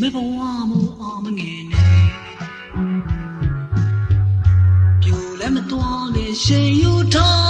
မေဘဝမအာမငယ်နေပြိုလည်းမတော်နဲ့ရှင်ယူထား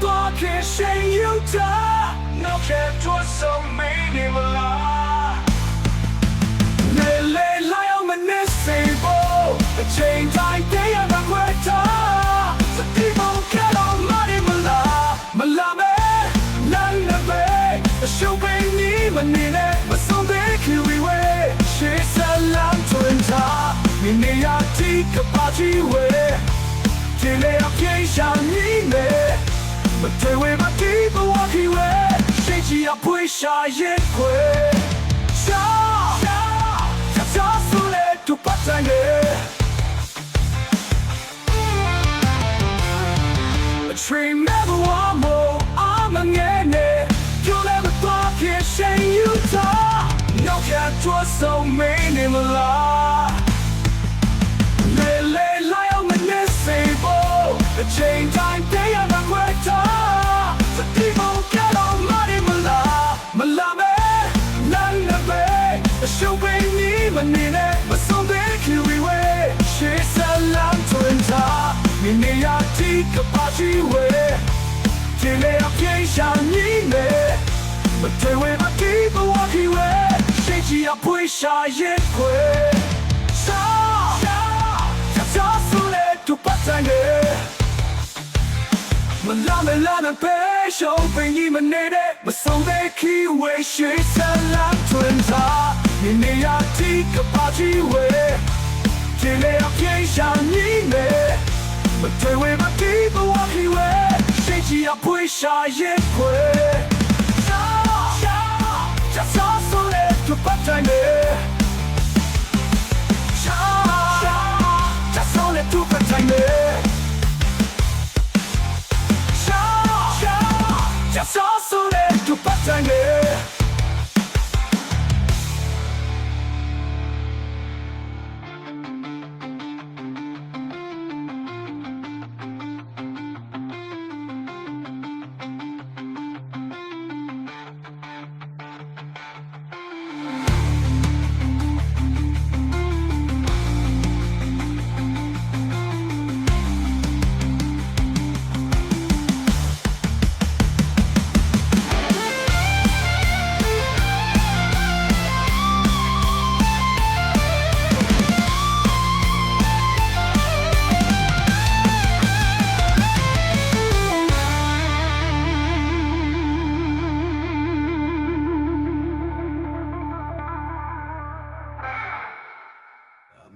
多给谁有的？脑壳多少没你们啦？累累来要么那谁不？期待的呀那回答，这地方看到哪里不啦？不啦没，难了没？就被你们你呢？不送的 QV 位，谁在浪吞他？你你呀，几个把机会，几个要偏向你呢？But they were my people walking away 谁只要不会傻也会傻傻傻傻苏嘞都把在呢 A dream never want more I'm a ngene You'll never thought here say you thought No can't trust so many in my life 个把虚伪尽量偏向你美我退位把地不我以为谁只要不会杀也会杀杀杀杀死了就把在你我拉没拉的背手被你们内的我送的以为谁三浪存在你你要几个把虚伪尽量偏向你美我 But they were my people walking away 谁只要不傻也会傻傻，假傻傻的就把太美。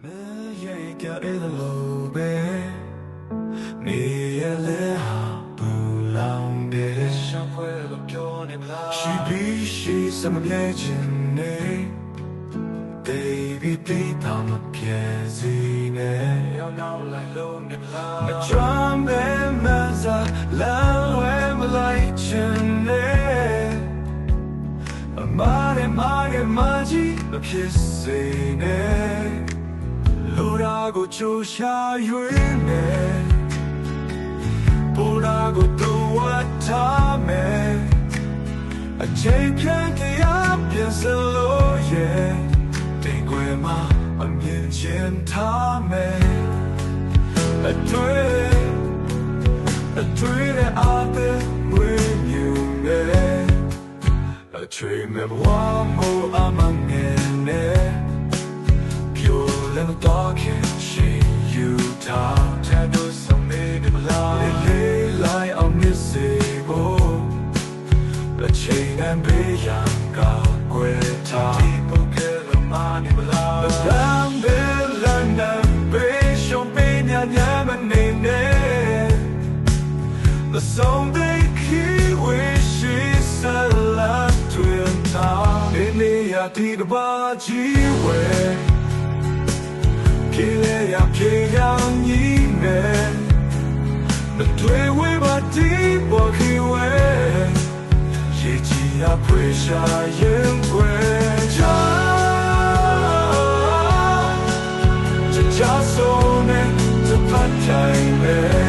Baby, please, I'm a piazine. You're not like lonely. My drum and mazza, love and my lightning. A mighty, mighty, mighty, a piazine. လိုရာကိုကြိုရှာ၍မယ်ပိုရာကိုသူဝတ်ထားမယ်အချိန်ပြန်ကြရပြန်စလို့ရဲ့တင်ွယ်မှာအမြင်ချင်းထားမယ်အတွေ့အတွေ့ရဲ့အသက်မွေးမြူမယ်အချိန်မှာဘဝမို့အမှန်ငယ်နဲ့လည်းမတော်ခင်ရှိယူတာတဲ့တို့စမေးဒီမလားလေးလိုက်အောင်မြစ်စေဖို့အချိန်နဲ့ဘေးရန်ကောက်ွယ်တာဒီပုတ်ကလေးမနီမလား The song they keep wish is a lot to entire. In the idea of a Chile ya piegan yine Na tue we ba ti bo ki we Ye chi ya pue sha yen kwe Ja Ja ja so ne Te pat ja ime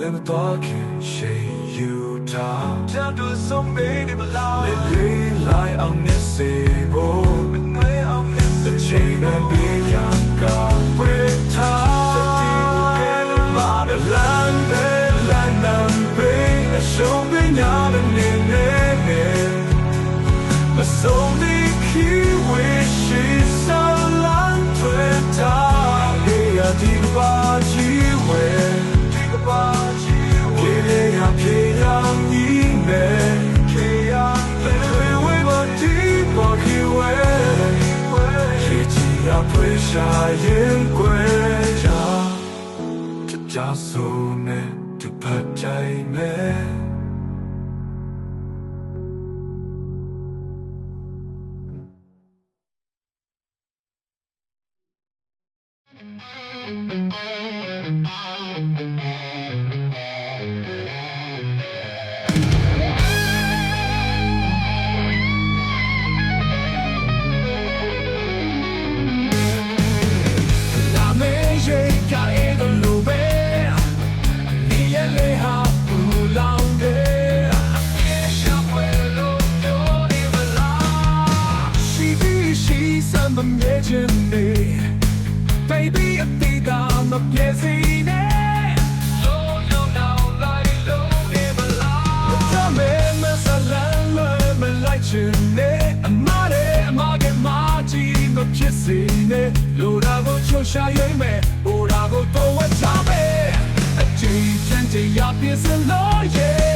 လည်းမတော်ခင်ရှိယူတာတန်တူဆုံးမေးနေမလားလေလေးလိုက်အောင်နဲ့စေဖို့မနှဲအောင်နဲ့တချိန်နဲ့ပြီးရကဝေးထားစတိကလည်းပါတဲ့လမ်းနဲ့လမ်းနံပေးအရှုံးပညာနဲ့နေနေနေမဆုံးဒီခီဝေးရှိစလမ်းထွက်တာ Hey, I did watch ရှာရင်ကွယ်ချာတကြဆုံနဲ့တူပတ်ကြိုင်မယ်။စမ်းမမြဲခြင်းနေ Baby အသေးသာမပြည့်စည်နဲ့ Sine, lora go chosha yeme, ora go to wa chame. A jay chante ya pisa lo yeah.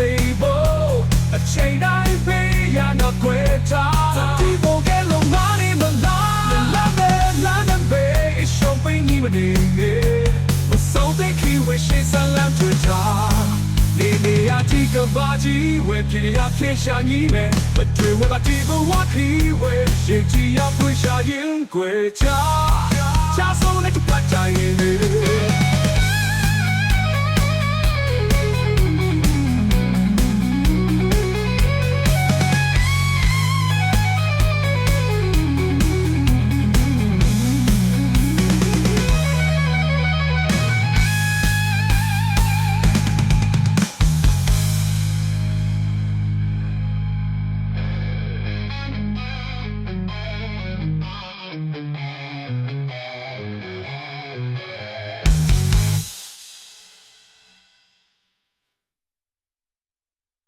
စေဖို့အချိန်တိုင်းပေးရတော့ခွဲထားဒီဘုံကလုံးမနေမလားလာမဲလာနေဘေးရှုံးပိနေမနေနေမဆုံးတဲ့ key wishes ဆလမ်ထူတာနေနေရတိကဘာကြီးဝယ်ပြေရဖြစ်ရှာကြီးမယ်မတွေ့ဝပါတိဘဝခီဝယ်ရှေ့ကြီးရဖွေရှာရင်ခွဲချာချာဆုံးတဲ့ပတ်တိုင်းနေ